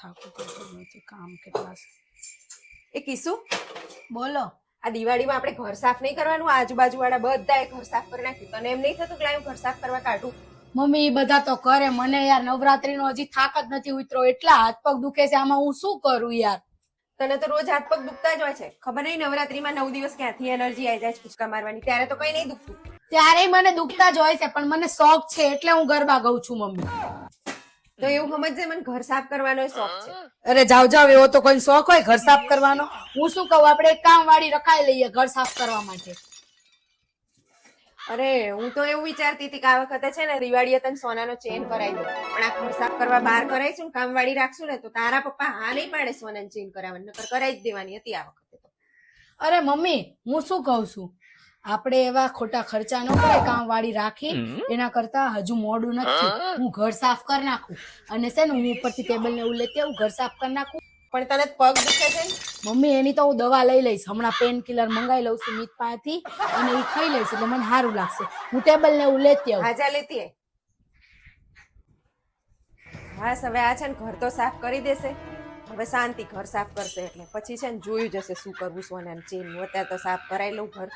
થાકું થતું નથી કામ કેટલા. એ કિસ્સું બોલો. આ દિવાળીમાં આપણે ઘર સાફ નહીં કરવાનું આજુબાજુ વાળા બધાએ ઘર સાફ કરી નાખ્યું. તને એમ નહીં થતું કે હું ઘર સાફ કરવા કાઢું? મમ્મી એ બધા તો કરે. મને યાર નવરાત્રીનો હજી થાક જ નથી ઉતરો. એટલા હાથ પગ દુખે છે આમાં હું શું કરું યાર? તને તો રોજ હાથ પગ દુખતા જ હોય છે. ખબર નહીં નવરાત્રીમાં નવ દિવસ ક્યાંથી એનર્જી આવી જાય છે મારવાની. ત્યારે તો કઈ નહીં દુખતું. ત્યારે મને દુખતા જ હોય છે પણ મને શોખ છે એટલે હું ગરબા ગઉં છું મમ્મી. તો એવું સમજજે મને ઘર સાફ કરવાનો શોખ છે. અરે જાવ જાવ એવો તો કોઈ શોખ હોય ઘર સાફ કરવાનો? હું શું કહું આપણે એક કામ વાળી રખાઈ લઈએ ઘર સાફ કરવા માટે. અરે હું તો એવું વિચારતી હતી કે આ વખતે છે ને દિવાળીએ તને સોનાનો ચેન કરાવી દઉં. પણ આ ઘર સાફ કરવા બહાર કરાવીશું ને કામવાળી રાખશું ને તો તારા પપ્પા હા નહીં પાડે સોનાની ચેન કરાવવાની નકર કરાવી જ દેવાની હતી આ વખતે તો. અરે મમ્મી હું શું કહું છું? આપણે એવા ખોટા ખર્ચા ન કરે કામ વાળી રાખી એના કરતા હજુ મોડું નથી. હું? ઘર સાફ કરી નાખું. અને છે ને હું ઉપરથી ટેબલ ને એવું લેતી આવું ઘર સાફ કરી નાખું. પણ તને પગ દુખે છે? ને મમ્મી એની તો હું દવા લઈ લઈશ. હમણાં પેન કિલર મંગાવી લઉં છું મીત પાસેથી અને એ ખાઈ લઈશ એટલે મને સારું લાગશે. હું ટેબલ ને એવું લેતી આવું. હાજા લેતી હા બસ હવે આ છે ને ઘર તો સાફ કરી દેશે. હવે શાંતિ ઘર સાફ કરશે એટલે. પછી છે ને જોયું જશે શું કરવું સોનાની ચેન અત્યારે તો સાફ કરાવી લઉં ઘર.